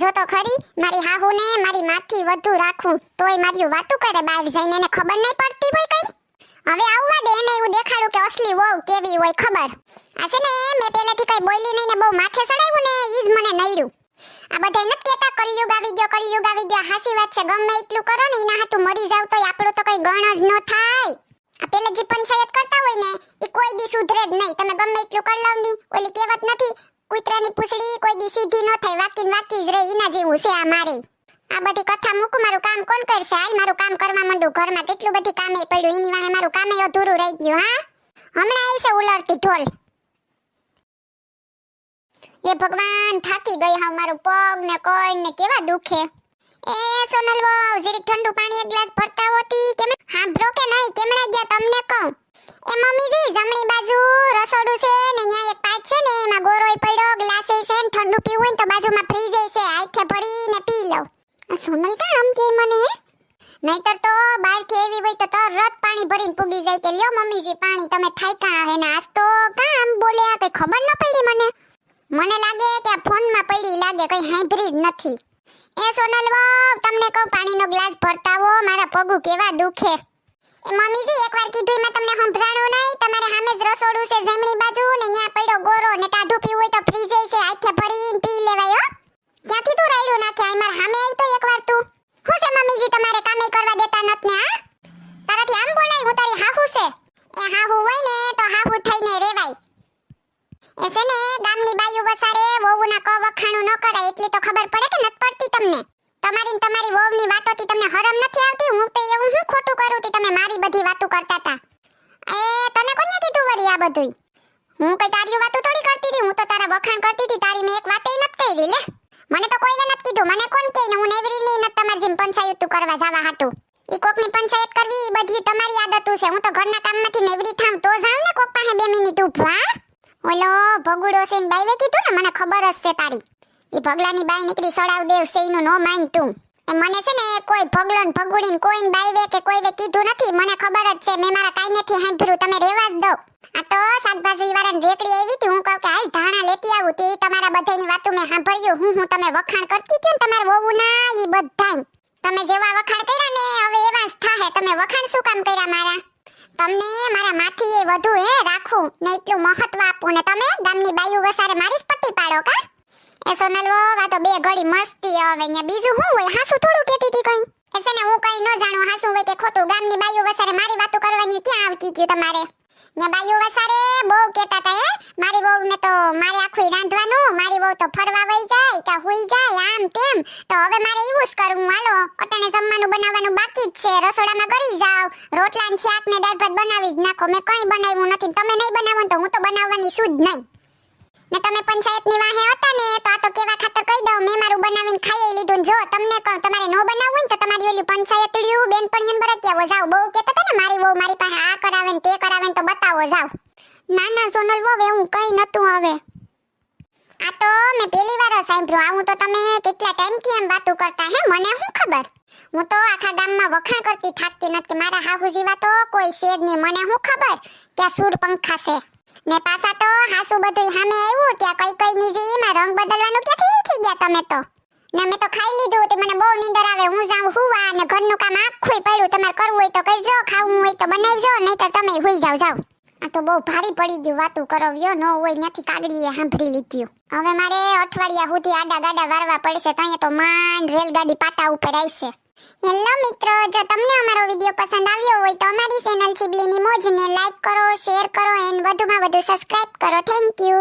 જો તો ખરી, મારી હાહુને મારી માથી વધુ રાખું, તોય મારી વાતું કરે બહાર જઈને એને ખબર નહીં પડતી હોય કઈ? હવે આવવા દે, એને એવું દેખાડું કે અસલી વહુ કેવી હોય ખબર. આ છે ને, મેં પહેલેથી કઈ બોલી નહીં ને બહુ માથે ચડાવ્યું ને, ઈ મને નડ્યું આ બધા નથી કહેતા કલયુગ આવી ગયો કલયુગ આવી ગયો હાસી વાત છે, ગમે એટલું કરો ને એના હાટું મરી જાવ તો આપણું તો કઈ ગણ જ ન થાય. આ પેલે જે પંચાયત કરતા હોય ને એ કોઈ દી સુધરે જ નહીં, તમે ગમે એટલું કરી લાવની ઓલી કહેવત નથી કૂતરાની પૂછડી કોઈ દી સીધી ન થાય, વાકીન વાકી જ રહે એના જેવું છે આ મારી. આ બધી કથા મૂકું, મારું કામ કોણ કરશે? હાલ મારું કામ કરવા માંડું, ઘરમાં કેટલું બધી કામે પડ્યું એની વાહે મારું કામે અધૂરું રહી ગયું, હા? હમણાં આવી છે ઉલરતી ઢોલ. એ ભગવાન થાકી ગઈ હા મારું પગ ને કોઈ ને કેવા દુખે. એ સોનલ વો જરીક ઠંડુ પાણી એક ગ્લાસ ભરતા હોતી, કેમ હાંભળો કે નહીં કેમડા ગયા તમને કહું. એ મમ્મીજી જમણી બાજુ રસોડું છે. આ આમ કે મને? નહીતર તો બહારથી એવી હોય તો તરત પાણી ભરીને પૂગી જાય કે લ્યો મમ્મીજી, પાણી તમે થાક્યા હે ને આજ તો કામ બોલ્યા? કઈ ખબર ન પડી મને? મને લાગે કે આ ફોનમાં પડી લાગે, કઈ હાંભરી જ નથી. એ સોનલ વહુ તમને કહું, પાણીનો ગ્લાસ ભરતાવો, મારા પગુ કેવા દુખે. એ મમ્મીજી, એકવાર કીધું મેં તમને સંભળાણું નહીં. તમારે સામે જ રસોડું છે, જમણી બાજુ, ને ત્યાં પડ્યો ગોરો ને ટાઢું પીવું હોય તો ફ્રીજે છે આખે ભરીને પી લેવાય હો ક્યાંથી તું રાયડું નાખે આ મારા સામે આવી તો એકવાર તું હું છે મમ્મીજી તમારે કામે કરવા દેતા નત ને હા તારાથી આમ બોલાય હું તારી હાહુ છે એ હાહુ હોય ને તો હાહુ થઈને રેવાય. એ ને, ગામની બાયુ વસારે વહુના ક વખાણું ન કરાય એટલી તો ખબર પડે કે નત પડતી તમને. તમારી ને તમારી વહુની વાતોથી તમને હરમ નથી આવતી? હું તો એવું હું ખોટું કરું તી તમે મારી બધી વાતો કરતા હતા એ તને કોને કીધું વરી આ બધું હું કઈ તારી વાતો થોડી કરતી હતી? હું તો તારા વખાણ કરતી હતી, તારી મેં એક વાતે નત કરી લે. મને તો કોઈને નત કીધું. મને કોણ ને હું નેવરી ની નત તમારી જેમ પંચાયત કરવા જવા હાટું. ઈ કોકની પંચાયત કરવી બધી તમારી આદતું છે. હું તો ઘરના કામમાંથી ભગુડો છે ને બાઈવે કીધું ને, મને ખબર જ છે તારી. એ ભગલાની બાઈ નીકળી સડાવ દેવ છે એનું નો માન તું એ મને છે ને કોઈ ભગલો ને ભગુડી ને કોઈ બાઈવે કે કોઈએ કીધું નથી. મને ખબર જ છે, મેં મારા કાઈ નથી હાંભળ્યું તમે રેવા જ દો. આ તો શાકભાજી વાળાની રેકડી આવી હતી હું કહું કે, હાલ ધાણા લેતી આવું. તે તમારા બધાની વાતો મેં સાંભળ્યું. હું હું તમે વખાણ કરતી કે તમારે વહુ ના ઈ બધાય. તમે જેવા વખાણ કર્યા ને, હવે એવા જ થાહે. તમે વખાણ શું કામ કર્યા મારા? તમને મારા માથી એ વધુ હે રાખું, ને એટલું મહત્વ આપું. ને તમે ગામની બાયુ વસારે મારી પટ્ટી પાડો કા? એ સોનલ વો તો બે ઘડી મસ્તી હવે ને બીજું શું હોય? હાસુ થોડું કહેતી હતી કઈ. એ છે હું કઈ ન જાણું. હાસુ હોય કે ખોટું. ગામની બાયુ વસારે મારી વાતો કરવાની ક્યાં આવતી ગયું તમારે? ને બાયુ વસારે બહુ કહેતા હતા હે? મારી વહુ ને તો મારે આખું રાંધવાનું, મારી વહુ તો ફરવા વઈ જાય કે હુઈ જાય, આમ તેમ. તો હવે મારે એવું જ કરવું હાલો. અટાણે જમવાનું બનાવવાનું બાકી જ છે. રસોડામાં કરી જાવ રોટલા ને શાક ને દાળ ભાત બનાવી જ નાખો. મેં કઈ બનાવ્યું નથી. તમે નહીં બનાવો તો હું તો બનાવવાની છું જ નહીં. ને તમે પંચાયતની વાહે હતા ને, તો આ તો કેવા ખાતર કહી દઉં. મેં મારું બનાવીને ખાઈ લીધું જો, તમને કહું, તમારે નો બનાવવું ને તો તમારી ઓલી પંચાયતડીયું બેનપણીઓને બરત્યાવો જાવ બહુ કહેતા હતા ને મારી વહુ મારી પાસે આ કરાવે ને તે કરાવે ને તો બતાવો જાવ ના ના, સોનલ વહુ એવું કઈ નતું હવે. આ તો મેં પહેલી વાર જ સાંભળ્યું. આવું તો તમે કેટલા ટાઈમથી એમ વાતું કરતા હે, મને શું ખબર? હું તો આખા ગામમાં વખાણ કરતી થાકતી નથી કે મારા હાહુ જેવા તો કોઈ છે જ નહીં. મને શું ખબર કે આ સૂર પંખા છે? ને પાછા તો હાસુ બધું સામે આવ્યું. ત્યાં કઈ કઈ ની એમાં રંગ બદલવાનું ક્યાંથી શીખી ગયા તમે તો? ને મેં તો ખાઈ લીધું તે મને બહુ નીંદર આવે. હું જાઉં હુવા ને ઘરનું કામ આખું પડ્યું. તમારે કરવું હોય તો કરજો, ખાવું હોય તો બનાવજો, નહીતર તમે હુઈ જાવ જાવ આ તો બહુ ભારી પડી ગયું વાતું કરવ્યો હોય નથી કાગડીએ સાંભળી લીધું. હવે મારે અઠવાડિયા સુધી આડા ગાડા વારવા પડશે, તો અહીંયા તો માંડ રેલગાડી પાટા ઉપર આવશે. હેલો મિત્રો, જો તમને અમારો વીડિયો પસંદ આવ્યો હોય તો અમારી ચેનલ સિબલીની મોજને લાઈક કરો શેર કરો એન્ડ વધુમાં વધુ સબસ્ક્રાઇબ કરો. Thank you